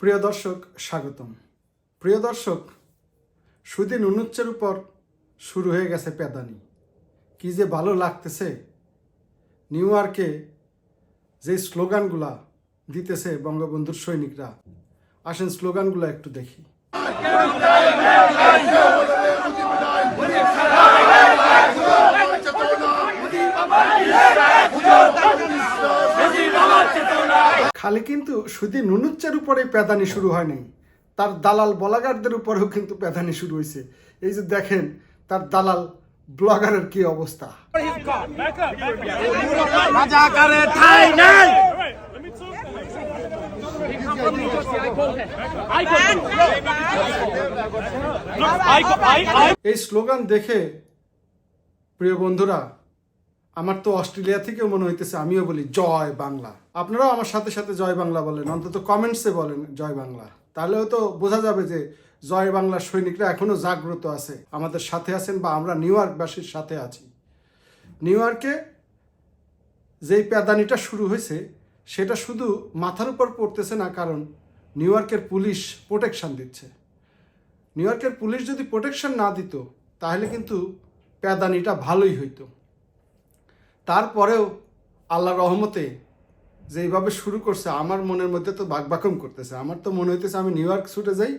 প্রিয় দর্শক, স্বাগতম। প্রিয় দর্শক, সুদিন উন্নুচ্চের উপর শুরু হয়ে গেছে পেদানি। কি যে ভালো লাগতেছে, নিউ ইয়র্কে যে স্লোগানগুলা দিতেছে বঙ্গবন্ধুর সৈনিকরা। আসেন স্লোগানগুলো একটু দেখি। খালি কিন্তু শুধু নুনুচ্চের উপরে পেদানি শুরু হয়নি তার দালাল বলাগারদের উপরেও কিন্তু পেদানি শুরু হয়েছে। এই যে দেখেন তার দালাল ব্লগারের কি অবস্থা। এই স্লোগান দেখে প্রিয় বন্ধুরা আমার তো অস্ট্রেলিয়া থেকেও মনে হইতেছে আমিও বলি জয় বাংলা। আপনারাও আমার সাথে সাথে জয় বাংলা বলেন, অন্তত কমেন্টসে বলেন জয় বাংলা। তাহলেও তো বোঝা যাবে যে জয় বাংলার সৈনিকরা এখনও জাগ্রত আছে, আমাদের সাথে আছেন বা আমরা নিউ ইয়র্কবাসীর সাথে আছি। নিউ ইয়র্কে যেই প্যাদানিটা শুরু হয়েছে, সেটা শুধু মাথার উপর পড়তেছে না, কারণ নিউ ইয়র্কের পুলিশ প্রোটেকশন দিচ্ছে। নিউ ইয়র্কের পুলিশ যদি প্রোটেকশন না দিত, তাহলে কিন্তু প্যাদানিটা ভালোই হইতো। তারপরেও আল্লাহ রহমতে যেইভাবে শুরু করছে, আমার মনের মধ্যে তো বাকবাকম করতেছে। আমার তো মনে হইতেছে আমি নিউ ইয়র্ক ছুটে যাই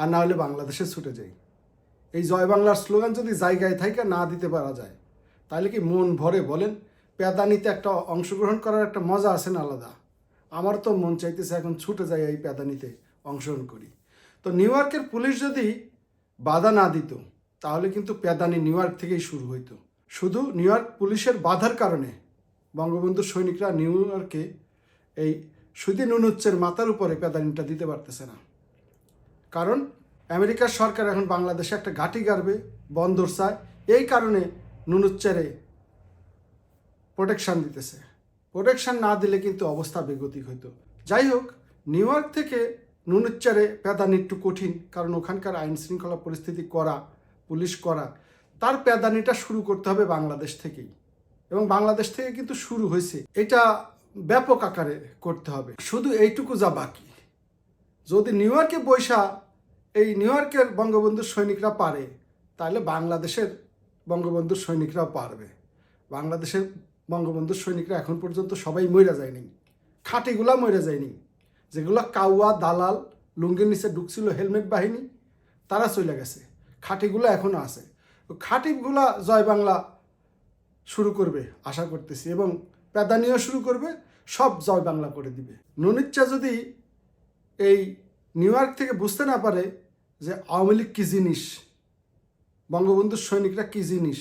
আর না হলে বাংলাদেশে ছুটে যাই। এই জয় বাংলার স্লোগান যদি জায়গায় থাইকা না দিতে পারা যায়, তাহলে কি মন ভরে বলেন? প্যাদানিতে একটা অংশগ্রহণ করার একটা মজা আছে না আলাদা? আমার তো মন চাইতেছে এখন ছুটে যাই এই প্যাদানিতে অংশগ্রহণ করি। তো নিউ ইয়র্কের পুলিশ যদি বাধা না দিত, তাহলে কিন্তু প্যাদানি নিউ ইয়র্ক থেকেই শুরু হইতো। শুধু নিউ ইয়র্ক পুলিশের বাধার কারণে বঙ্গবন্ধুর সৈনিকরা নিউ ইয়র্কে এই সুদিন উনুচ্চের মাথার উপরে প্যাদানিটা দিতে পারতেছে না। কারণ আমেরিকার সরকার এখন বাংলাদেশে একটা ঘাঁটি গাড়বে বন্দর চায়। এই কারণে নুনুচ্চারে প্রোটেকশান দিতেছে। প্রোটেকশান না দিলে কিন্তু অবস্থা বেগতিক হইতো। যাই হোক, নিউ ইয়র্ক থেকে নুনুচ্চারে প্যাদানি একটু কঠিন, কারণ ওখানকার আইন শৃঙ্খলা পরিস্থিতি করা পুলিশ করা তার প্যাদানিটা শুরু করতে হবে বাংলাদেশ থেকেই। এবং বাংলাদেশ থেকে কিন্তু শুরু হয়েছে। এটা ব্যাপক আকারে করতে হবে। শুধু এইটুকু যা বাকি। যদি নিউ ইয়র্কে বৈশা এই নিউ ইয়র্কের বঙ্গবন্ধুর সৈনিকরা পারে, তাহলে বাংলাদেশের বঙ্গবন্ধুর সৈনিকরাও পারবে। বাংলাদেশের বঙ্গবন্ধুর সৈনিকরা এখন পর্যন্ত সবাই মইরা যায়নি। খাটিগুলা মইরা যায়নি। যেগুলো কাউয়া, দালাল, লুঙ্গির নিচে ঢুকছিল হেলমেট বাহিনী, তারা চলে গেছে। খাটিগুলো এখনও আছে। তো খাটিগুলা জয় বাংলা শুরু করবে, আশা করতেছি, এবং প্যাদানিও শুরু করবে, সব জয় বাংলা করে দিবে। নুনিচ্চা যদি এই নিউ ইয়র্ক থেকে বুঝতে না পারে যে আওয়ামী লীগ কী জিনিস, বঙ্গবন্ধুর সৈনিকরা কী জিনিস,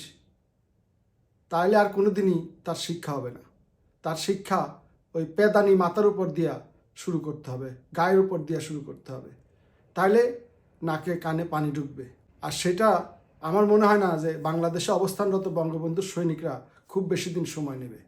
তাহলে আর কোনো দিনই তার শিক্ষা হবে না। তার শিক্ষা ওই পেদানি মাথার উপর দিয়া শুরু করতে হবে, গায়ের উপর দিয়া শুরু করতে হবে। তাহলে নাকে কানে পানি ঢুকবে। আর সেটা আমার মনে হয় না যে বাংলাদেশে অবস্থানরত বঙ্গবন্ধুর সৈনিকরা খুব বেশি দিন সময় নেবে।